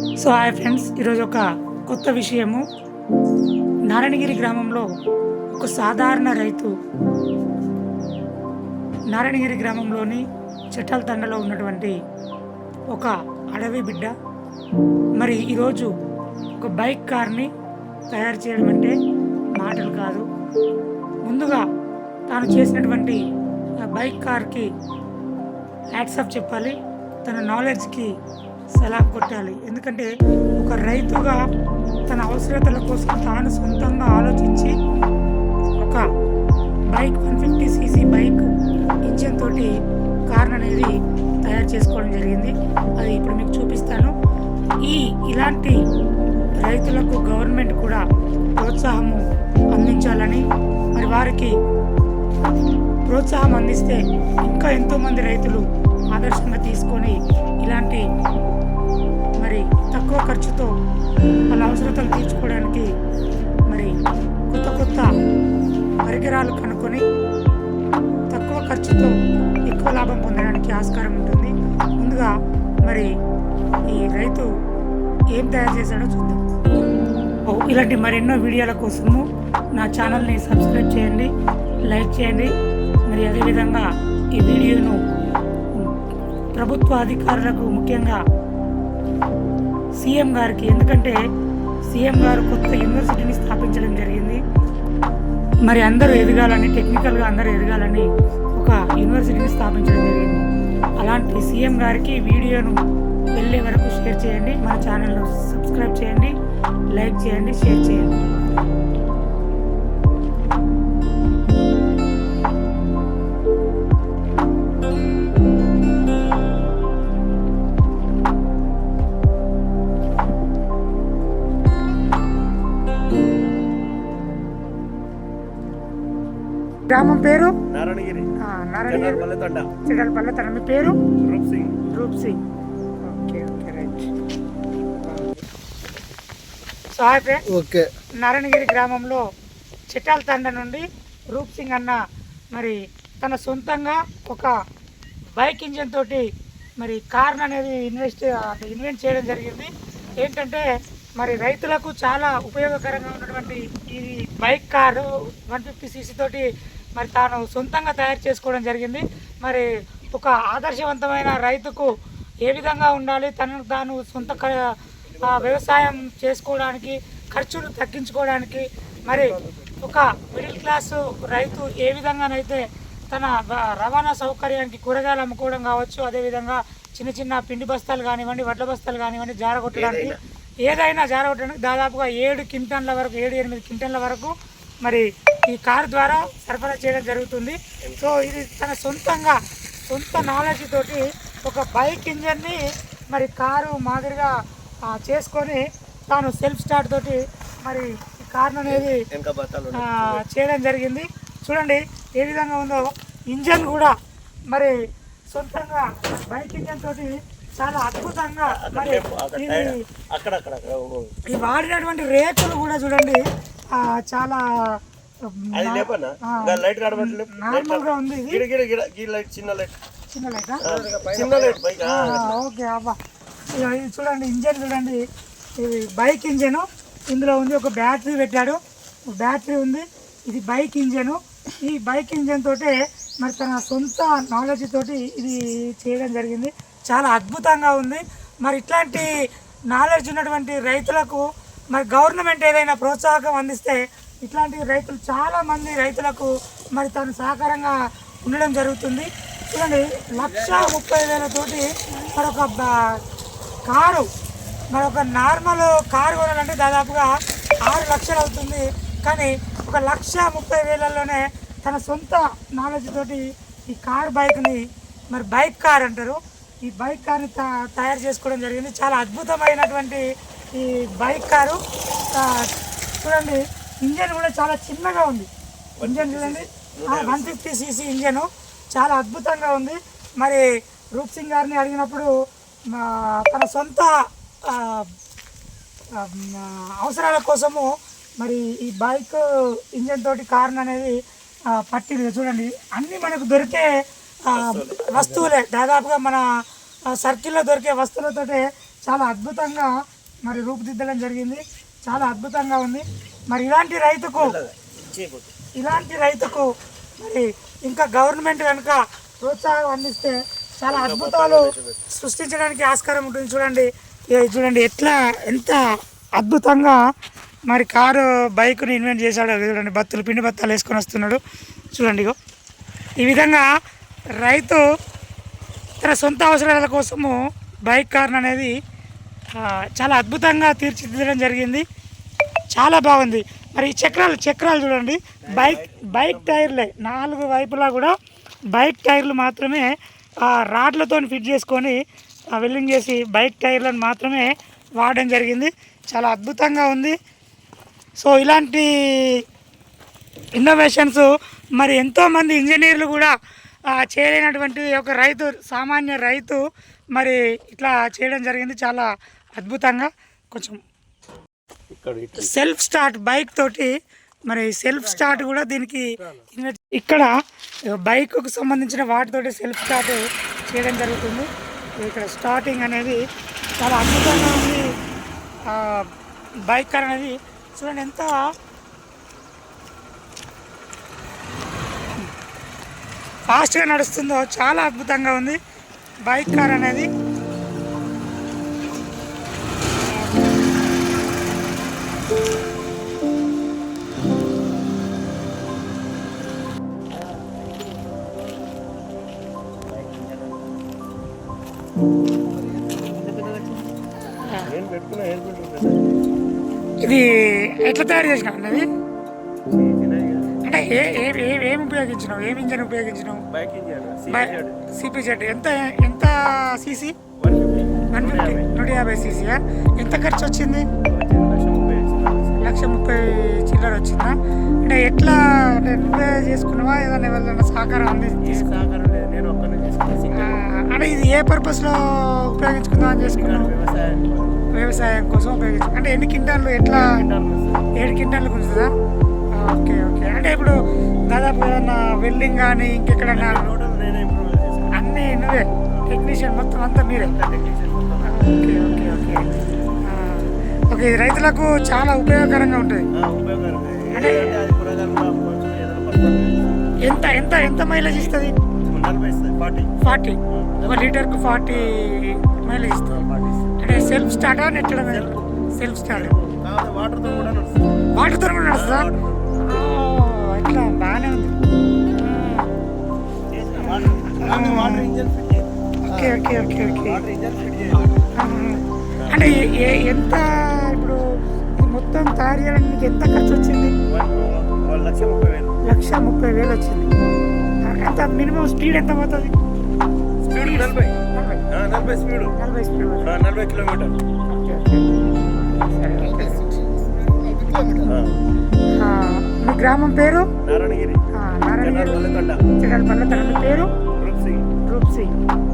So hi friends ఈరోజు ఒక కొత్త విషయము. నారాయణగిరి గ్రామంలో ఒక సాధారణ రైతు నారాయణగిరి గ్రామంలోని చెట్టాల తండలో ఉన్నటువంటి ఒక అడవి బిడ్డ. మరి ఈరోజు ఒక బైక్ కార్ని తయారు చేయడం అంటే మాటలు కాదు. ముందుగా తాను చేసినటువంటి ఆ బైక్ కార్కి హ్యాట్సాప్ చెప్పాలి. తన నాలెడ్జ్కి సలాం కొట్టాలి. ఎందుకంటే ఒక రైతుగా తన అవసరతల కోసం తాను సొంతంగా ఆలోచించి ఒక bike one fifty CC bike engine తోటి కార్ అనేది తయారు చేసుకోవడం జరిగింది. అది ఇప్పుడు మీకు చూపిస్తాను. ఈ ఇలాంటి రైతులకు గవర్నమెంట్ కూడా ప్రోత్సాహము అందించాలని మరి వారికి ప్రోత్సాహం అందిస్తే ఇంకా ఎంతోమంది రైతులు ఆదర్శంగా తీసుకొని ఇలాంటి మరి తక్కువ ఖర్చుతో వాళ్ళ అవసరతలు తీర్చుకోవడానికి మరి కొత్త కొత్త పరికరాలు కనుక్కొని తక్కువ ఖర్చుతో ఎక్కువ లాభం పొందడానికి ఆస్కారం ఉంటుంది. ముందుగా మరి ఈ రైతు ఏం తయారు చేశాడో చూద్దాం. ఇలాంటి మరెన్నో వీడియోల కోసము నా ఛానల్ని సబ్స్క్రైబ్ చేయండి లైక్ చేయండి. మరి అదేవిధంగా ఈ వీడియోను ప్రభుత్వ అధికారులకు ముఖ్యంగా సీఎం గారికి ఎందుకంటే సీఎం గారు కొత్త యూనివర్సిటీని స్థాపించడం జరిగింది. మరి అందరూ ఎదగాలని టెక్నికల్గా అందరూ ఎదగాలని ఒక యూనివర్సిటీని స్థాపించడం జరిగింది. అలాంటి సీఎం గారికి వీడియోను వెళ్ళే వరకు షేర్ చేయండి. మన ఛానల్లో సబ్స్క్రైబ్ చేయండి లైక్ చేయండి షేర్ చేయండి. గ్రామం పేరు? నారాయణగిరి. చిడలపల్లె మీ పేరు? Roop Singh. Roop Singh. Okay okay right. So hi friends okay. Narayanagiri గ్రామంలో చిట్టాల తండ నుండి రూప్ సింగ్ అన్న మరి తన సొంతంగా ఒక బైక్ ఇంజిన్ తోటి మరి కార్న్ అనేది ఇన్వెస్ట్ ఇన్వెంట్ చేయడం జరిగింది. ఏంటంటే మరి రైతులకు చాలా ఉపయోగకరంగా ఉన్నటువంటి ఈ bike car one fifty CC తోటి మరి తాను సొంతంగా తయారు చేసుకోవడం జరిగింది. మరి ఒక ఆదర్శవంతమైన రైతుకు ఏ విధంగా ఉండాలి? తనను తాను సొంత వ్యవసాయం చేసుకోవడానికి ఖర్చులు తగ్గించుకోవడానికి మరి ఒక మిడిల్ క్లాస్ రైతు ఏ విధంగానైతే తన రవాణా సౌకర్యానికి కూరగాయలు అమ్ముకోవడం కావచ్చు అదేవిధంగా చిన్న చిన్న పిండి బస్తాలు కానివ్వండి వడ్ల బస్తాలు కానివ్వండి జారగొట్టడానికి ఏదైనా. జారగొట్టడానికి దాదాపుగా ఏడు క్వింటన్ల వరకు ఏడు ఎనిమిది క్వింటన్ల వరకు మరి ఈ కారు ద్వారా సరఫరా చేయడం జరుగుతుంది. సో ఇది తన సొంతంగా సొంత నాలెడ్జ్ తోటి ఒక బైక్ ఇంజన్ని మరి కారు మాదిరిగా చేసుకొని తాను సెల్ఫ్ స్టార్ట్ తోటి మరి ఈ కారు అనేది చేయడం జరిగింది. చూడండి ఏ విధంగా ఉందో. ఇంజన్ కూడా మరి సొంతంగా బైక్ ఇంజన్ తోటి చాలా అద్భుతంగా మరి ఈ వాడినటువంటి రేకులు కూడా చూడండి చాలా అది లేపన్నా లైట్ ఉంది గిడ గిడ గిడ గీ లైట్ చిన్న లైట్ చిన్న లైట్ చిన్న లైట్ బైక్ ఓకే అబ్బా. చూడండి ఇంజన్ చూడండి. ఇది బైక్ ఇంజన్. ఇందులో ఉంది ఒక బ్యాటరీ పెట్టాడు. బ్యాటరీ ఉంది. ఇది బైక్ ఇంజన్. ఈ బైక్ ఇంజన్ తోటే మరి తన సొంత నాలెడ్జ్ తోటి ఇది చేయడం జరిగింది. చాలా అద్భుతంగా ఉంది. మరి ఇట్లాంటి నాలెడ్జ్ ఉన్నటువంటి రైతులకు మరి గవర్నమెంట్ ఏదైనా ప్రోత్సాహకం అందిస్తే ఇట్లాంటి రైతులు చాలామంది రైతులకు మరి తను సహకారంగా ఉండడం జరుగుతుంది. చూడండి లక్ష ముప్పై వేలతోటి మరి ఒక కారు మరి ఒక నార్మల్ కారు కొనాలంటే దాదాపుగా ఆరు లక్షలు అవుతుంది. కానీ ఒక లక్ష ముప్పై వేలలోనే తన సొంత నాలెడ్జ్ తోటి ఈ కార్ బైక్ని మరి బైక్ కార్ అంటారు. ఈ బైక్ కార్ని తయారు చేసుకోవడం జరిగింది. చాలా అద్భుతమైనటువంటి ఈ బైక్ కారు. చూడండి ఇంజన్ కూడా చాలా చిన్నగా ఉంది. ఇంజన్ చూడండి. One fifty CC engine. చాలా అద్భుతంగా ఉంది. మరి రూప్ సింగ్ గారిని అడిగినప్పుడు తన సొంత అవసరాల కోసము మరి ఈ బైక్ ఇంజన్ తోటి కారణం అనేది పట్టింది. చూడండి. అన్నీ మనకు దొరికే వస్తువులే. దాదాపుగా మన సర్కిల్లో దొరికే వస్తువులతోటే చాలా అద్భుతంగా మరి రూపుదిద్దడం జరిగింది. చాలా అద్భుతంగా ఉంది. మరి ఇలాంటి రైతుకు ఇలాంటి రైతుకు మరి ఇంకా గవర్నమెంట్ కనుక ప్రోత్సాహం అందిస్తే చాలా అద్భుతాలు సృష్టించడానికి ఆస్కారం ఉంటుంది. చూడండి చూడండి ఎట్లా ఎంత అద్భుతంగా మరి కారు బైక్ని ఇన్వెంట్ చేశాడు చూడండి. బత్తులు పిండి బత్తాలు వేసుకొని వస్తున్నాడు. చూడండి ఇగో. ఈ విధంగా రైతు తన సొంత అవసరాల కోసము బైక్ కార్న్ అనేది చాలా అద్భుతంగా తీర్చిదిద్దడం జరిగింది. చాలా బాగుంది. మరి ఈ చక్రాలు చక్రాలు చూడండి. బైక్ బైక్ టైర్లే. నాలుగు వైపులా కూడా బైక్ టైర్లు మాత్రమే ఆ రాడ్లతో ఫిట్ చేసుకొని వెల్లింగ్ వెల్డింగ్ చేసి బైక్ టైర్లను మాత్రమే వాడడం జరిగింది. చాలా అద్భుతంగా ఉంది. సో ఇలాంటి ఇన్నోవేషన్స్ మరి ఎంతోమంది ఇంజనీర్లు కూడా చేయలేనటువంటి ఒక రైతు సామాన్య రైతు మరి ఇట్లా చేయడం జరిగింది. చాలా అద్భుతంగా కొంచెం సెల్ఫ్ స్టార్ట్ బైక్ తోటి మరి సెల్ఫ్ స్టార్ట్ కూడా దీనికి ఇక్కడ బైక్కు సంబంధించిన వాటితోటి సెల్ఫ్ స్టార్ట్ చేయడం జరుగుతుంది. ఇక్కడ స్టార్టింగ్ అనేది చాలా అద్భుతంగా ఉంది. బైక్ కార్ అనేది చూడండి ఎంత ఫాస్ట్గా నడుస్తుందో చాలా అద్భుతంగా ఉంది. బైక్ కార్ అనేది ఇది ఎట్లా తయారు చేసినావు అన్నది అంటే ఏ ఏ ఏ- ఏం ఉపయోగించినావు? ఏం ఇంజన్ ఉపయోగించినావు? సిపి జెడ్ ఎంత ఎంత సీసీ వన్ ఫిఫ్టీ నూట యాభై సీసీయా ఎంత ఖర్చు వచ్చింది? లక్ష ముప్పై చిల్లర వచ్చిందా? అంటే ఎట్లా అంటే నువ్వే చేసుకున్నావా? ఏదైనా ఎవరైనా సహకారం అంది సహకారం లేదు. నేను ఒక్కనే అంటే ఇది ఏ పర్పస్లో ఉపయోగించుకుందాం అని చేసుకున్నావు వ్యవసాయం కోసం ఉపయోగించు అంటే ఎన్ని క్వింటాలు ఎట్లా ఏడు క్వింటాలు కుదురుతుందా ఓకే ఓకే. అంటే ఇప్పుడు దాదాపు ఏదన్నా వెల్డింగ్ కానీ ఇంకెక్కడన్నా అన్నీ నువ్వే. టెక్నీషియన్ మొత్తం అంతా మీరే. Okay okay okay. ఓకే ఇది రైతులకు చాలా ఉపయోగకరంగా ఉంటుంది ఏదైనా పర్పస్ ఎంత ఎంత ఎంత మైలేజ్ ఇస్తుంది? ఫార్టీ. లీటర్కు ఫార్టీ మైలేజ్ ఇస్తుంది. ఫార్టీ అంటే సెల్ఫ్ స్టార్టా నెట్టడం సెల్ఫ్ స్టార్ట్. వాటర్తో కూడా వాటర్తో కూడా నడుస్తుందా? ఇట్లా బాగానే ఉంది. Okay okay okay okay. అంటే ఎంత ఇప్పుడు మొత్తం తయారు చేయడానికి ఎంత ఖర్చు వచ్చింది? లక్ష ముప్పై వేలు. వచ్చింది. ఎంత మినిమం స్పీడ్ ఎంత పోతుంది? నలభై. నలభై. నలభై స్పీడ్. కిలోమీటర్ మీ గ్రామం పేరు? నారాయణగిరి. ఆ, నారాయణ గారు పల్లెకొండ చిరాల పల్లె మీ పేరు? రూప్ సింగ్ రూప్ సింగ్